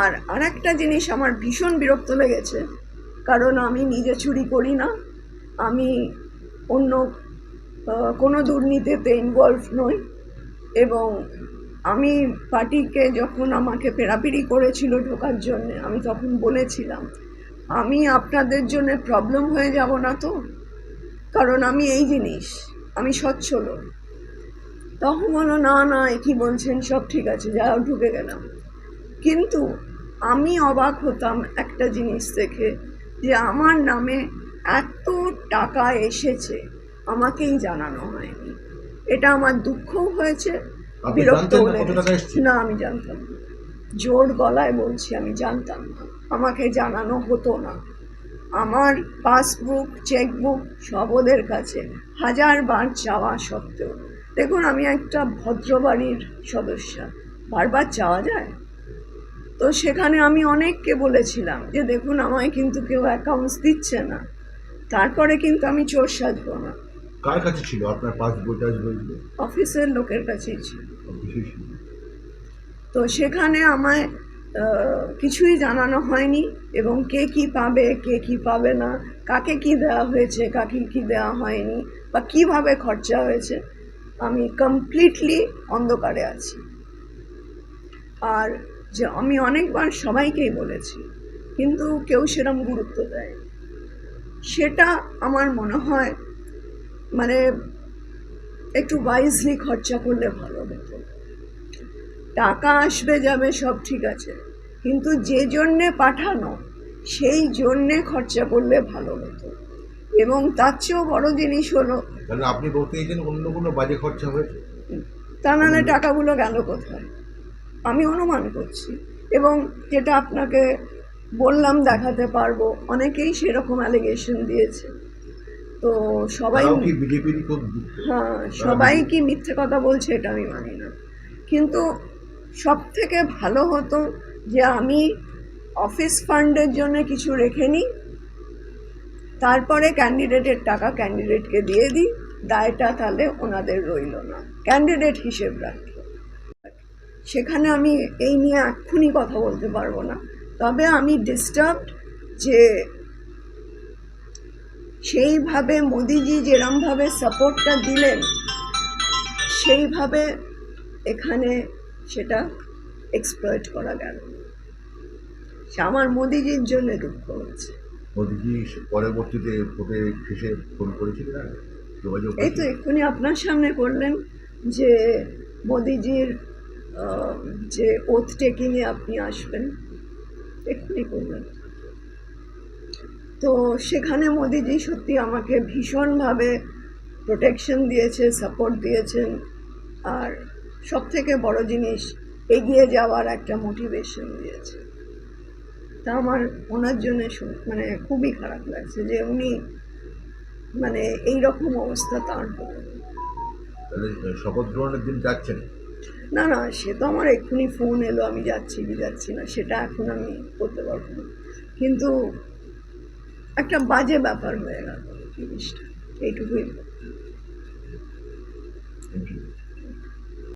আর আরেকটা জিনিস আমার ভীষণ বিরক্ত লেগেছে, কারণ আমি নিজে চুরি করি না, আমি অন্য কোনো দুর্নীতিতে ইনভলভ নই, এবং আমি পার্টিকে যখন আমাকে পেরাপিরি করেছিল ঢোকার জন্য, আমি তখন বলেছিলাম, আমি আপনাদের জন্য প্রবলেম হয়ে যাব না তো? কারণ আমি এই জিনিস, আমি স্বচ্ছ লোক। তখন বলো না না, এ কি বলছেন, সব ঠিক আছে, যাও, ঢুকে গেলাম। কিন্তু আমি অবাক হতাম একটা জিনিস দেখে যে আমার নামে এত টাকা এসেছে আমাকেই জানানো হয়নি। এটা আমার দুঃখও হয়েছে বিরক্ত না আমি জানতাম না। জোর গলায় বলছি আমি জানতাম না। আমাকে জানানো হতো না। আমার পাসবুক চেকবুক সব ওদের কাছে হাজারবার চাওয়া সত্ত্বেও। দেখুন আমি একটা ভদ্র বাড়ির সদস্যা। বারবার চাওয়া যায়? তো সেখানে আমি অনেককে বলেছিলাম যে দেখুন আমায় কিন্তু কেউ অ্যাকাউন্টস দিচ্ছে না। তারপরে কিন্তু আমি চোর সাজবো না। কার কাছে ছিল? আপনার পাসবই টাসবইগুলো অফিসের লোকের কাছেই ছিল। তো সেখানে আমায় কিছুই জানানো হয়নি এবং কে কি পাবে কে কি পাবে না কাকে কি দেওয়া হয়েছে কাকে কি দেওয়া হয়নি বা কীভাবে খরচা হয়েছে আমি কমপ্লিটলি অন্ধকারে আছি। আর যে আমি অনেকবার সবাইকেই বলেছি কিন্তু কেউ সেরম গুরুত্ব দেয় সেটা আমার মনে হয় মানে একটু ওয়াইজলি খরচা করলে ভালো হতো। টাকা আসবে যাবে সব ঠিক আছে কিন্তু যে জন্যে পাঠানো সেই জন্যে খরচা করলে ভালো হতো। এবং তার চেয়েও বড় জিনিস হলো আপনি বলতে চাইছেন অন্য কোনো বাজে খরচা হয়েছে? তা নাহলে টাকাগুলো গেল কোথায়? আমি অনুমান করছি এবং যেটা আপনাকে বললাম দেখাতে পারব অনেকেই সেরকম অ্যালিগেশন দিয়েছে। তো সবাই হ্যাঁ সবাই কি মিথ্যে কথা বলছে এটা আমি মানি না। কিন্তু সব থেকে ভালো হতো যে আমি অফিস ফান্ডের জন্য কিছু রেখে নিই তারপরে ক্যান্ডিডেটের টাকা ক্যান্ডিডেটকে দিয়ে দিই দায়টা তাহলে ওনাদের রইল না। ক্যান্ডিডেট হিসেব রাখি। সেখানে আমি এই নিয়ে এক্ষুনি কথা বলতে পারব না। তবে আমি ডিস্টার্বড যে সেইভাবে মোদিজি যেরমভাবে সাপোর্টটা দিলেন সেইভাবে এখানে সেটা এক্সপ্লয়েট করা গেল। সে আমার মোদিজির জন্য দুঃখ হচ্ছে মোদিজি পরবর্তীতে ভোটে শেষে ফোন করেছিলেন? এই তো এক্ষুনি আপনার সামনে করলেন যে মোদিজির যে ওথ টেকিংয়ে আপনি আসবেন, এক্ষুনি করবেন। তো সেখানে মোদিজি সত্যি আমাকে ভীষণভাবে প্রোটেকশন দিয়েছে সাপোর্ট দিয়েছেন। আর সব থেকে বড় জিনিস, এগিয়ে যাওয়ার একটা মোটিভেশন দিয়েছে। তা আমার ওনার জন্য মানে খুবই খারাপ লাগছে যে উনি মানে এই রকম অবস্থা তার শপথ গ্রহণের দিন যাচ্ছেন? না না, সে তো আমার এক্ষুনি ফোন এলো, আমি যাচ্ছি কি যাচ্ছি না, সেটা এখন আমি করতে পারব না কিন্তু একটা বাজে ব্যাপার হয়ে গেল জিনিসটা, এইটুকুই.